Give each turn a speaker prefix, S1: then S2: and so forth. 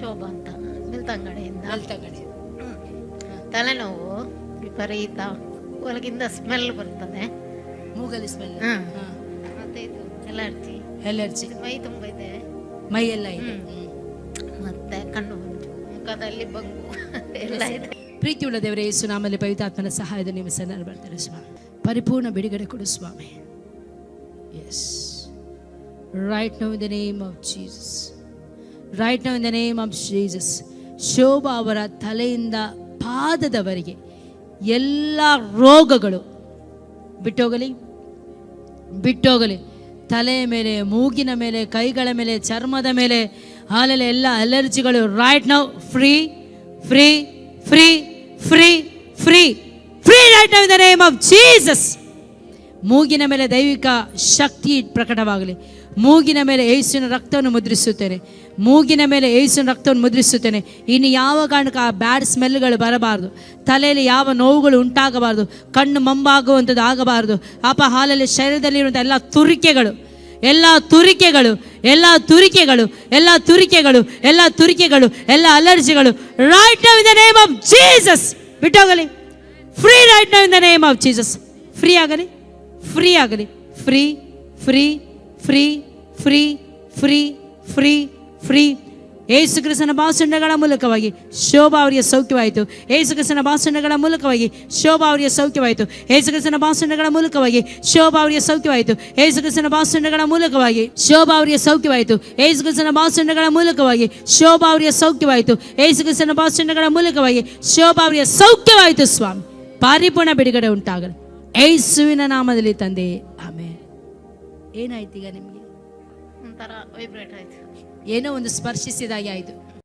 S1: ಅಂಗಡಿಯಿಂದ
S2: ಬೆಳ್ತಂಗಡಿ
S1: ತಲೆನೋವು ವಿಪರೀತ. ಒಳಗಿಂದ ಸ್ಮೆಲ್ ಬರ್ತದೆ.
S2: ಮೂಗಲಿ ಸ್ಮೆಲ್.
S1: ಮತ್ತೆ ಇದು ಎಲರ್ಜಿ
S2: ಎಲರ್ಜಿ
S1: ಮೈ ತುಂಬ ಇದೆ.
S2: ಮೈ ಎಲ್ಲ ಇದೆ.
S1: ಮತ್ತೆ ಕಣ್ಣು ಬಂತು ಮುಖದಲ್ಲಿ ಬಂಗು ಎಲ್ಲ ಇದೆ.
S2: ಪ್ರೀತಿಯುಳ್ಳ ದೇವರೇ ಯೇಸು ನಾಮಲ್ಲಿ ಪವಿತಾತ್ಮನ ಸಹಾಯದ ನಿಮ್ಮ ಸನ್ನಲ್ಲಿ ಬರ್ತಾರೆ ಸ್ವಾಮಿ. ಪರಿಪೂರ್ಣ ಬಿಡುಗಡೆ ಕೊಡು ಸ್ವಾಮಿ. Yes right now in the name of Jesus right now in the name of Jesus Shobha ಅವರ ತಲೆಯಿಂದ ಪಾದದವರೆಗೆ ಎಲ್ಲ ರೋಗಗಳು ಬಿಟ್ಟೋಗಲಿ ಬಿಟ್ಟೋಗಲಿ. ತಲೆಯ ಮೇಲೆ, ಮೂಗಿನ ಮೇಲೆ, ಕೈಗಳ ಮೇಲೆ, ಚರ್ಮದ ಮೇಲೆ, ಹಾಲಲ್ಲಿ ಎಲ್ಲ ಅಲರ್ಜಿಗಳು right now free free free free free free right now in the name of Jesus ಮೂಗಿನ ಮೇಲೆ ದೈವಿಕ ಶಕ್ತಿ ಪ್ರಕಟವಾಗಲಿ. ಮೂಗಿನ ಮೇಲೆ ಏಸುವಿನ ರಕ್ತವನ್ನು ಮುದ್ರಿಸುತ್ತೇನೆ. ಮೂಗಿನ ಮೇಲೆ ಏಸುವಿನ ರಕ್ತವನ್ನು ಮುದ್ರಿಸುತ್ತೇನೆ. ಇನ್ನು ಯಾವ ಕಾರಣಕ್ಕೆ ಆ ಬ್ಯಾಡ್ ಸ್ಮೆಲ್ಗಳು ಬರಬಾರ್ದು. ತಲೆಯಲ್ಲಿ ಯಾವ ನೋವುಗಳು ಉಂಟಾಗಬಾರ್ದು. ಕಣ್ಣು ಮಂಬಾಗುವಂಥದ್ದು ಆಗಬಾರ್ದು. ಅಪ ಹಾಲಲ್ಲಿ ಶರೀರದಲ್ಲಿರುವಂಥ ಎಲ್ಲ ತುರಿಕೆಗಳು ಎಲ್ಲ ತುರಿಕೆಗಳು ಎಲ್ಲ ತುರಿಕೆಗಳು ಎಲ್ಲ ತುರಿಕೆಗಳು ಎಲ್ಲ ತುರಿಕೆಗಳು, ಎಲ್ಲ ಅಲರ್ಜಿಗಳು right now in the name of Jesus ಬಿಟ್ಟೋಗಲಿ. Free right now in the name of Jesus free ಆಗಲಿ. ಫ್ರೀ ಆಗಲಿ. Free free free free free free free ಏಸು ಕ್ರಿಸ್ತನ ಭಾಷಣಗಳ ಮೂಲಕವಾಗಿ ಶೋಭಾ ಅವರಿಗೆ ಸೌಖ್ಯವಾಯಿತು. ಏಸು ಕ್ರಿಸ್ತನ ಭಾಷಣಗಳ ಮೂಲಕವಾಗಿ ಶೋಭಾ ಅವರಿಗೆ ಸೌಖ್ಯವಾಯಿತು. ಏಸು ಕ್ರಿಸ್ತನ ಭಾಷಣಗಳ ಮೂಲಕವಾಗಿ ಶೋಭಾ ಅವರಿಗೆ ಸೌಖ್ಯವಾಯಿತು. ಏಸು ಕ್ರಿಸ್ತನ ಭಾಷಣಗಳ ಮೂಲಕವಾಗಿ ಶೋಭಾ ಅವರಿಗೆ ಸೌಖ್ಯವಾಯಿತು. ಏಸು ಕ್ರಿಸ್ತನ ಭಾಷಣಗಳ ಮೂಲಕವಾಗಿ ಶೋಭಾ ಅವರಿಗೆ ಸೌಖ್ಯವಾಯಿತು. ಏಸು ಕ್ರಿಸ್ತನ ಭಾಷಣಗಳ ಮೂಲಕವಾಗಿ ಶೋಭಾ ಅವರಿಗೆ ಸೌಖ್ಯವಾಯಿತು ಸ್ವಾಮಿ. ಪರಿಪೂರ್ಣ ಬಿಡುಗಡೆ ಉಂಟಾಗಲಿ. ಏಸುವಿನ ನಾಮದಲ್ಲಿ ತಂದೆ. ಆಮೇಲೆ ಏನಾಯ್ತು ಈಗ ನಿಮಗೆ?
S1: ಒಂಥರ ವೈಬ್ರೇಟ್ ಆಯ್ತು.
S2: ಏನೋ ಒಂದು ಸ್ಪರ್ಶಿಸಿದಾಗೆ ಆಯಿತು.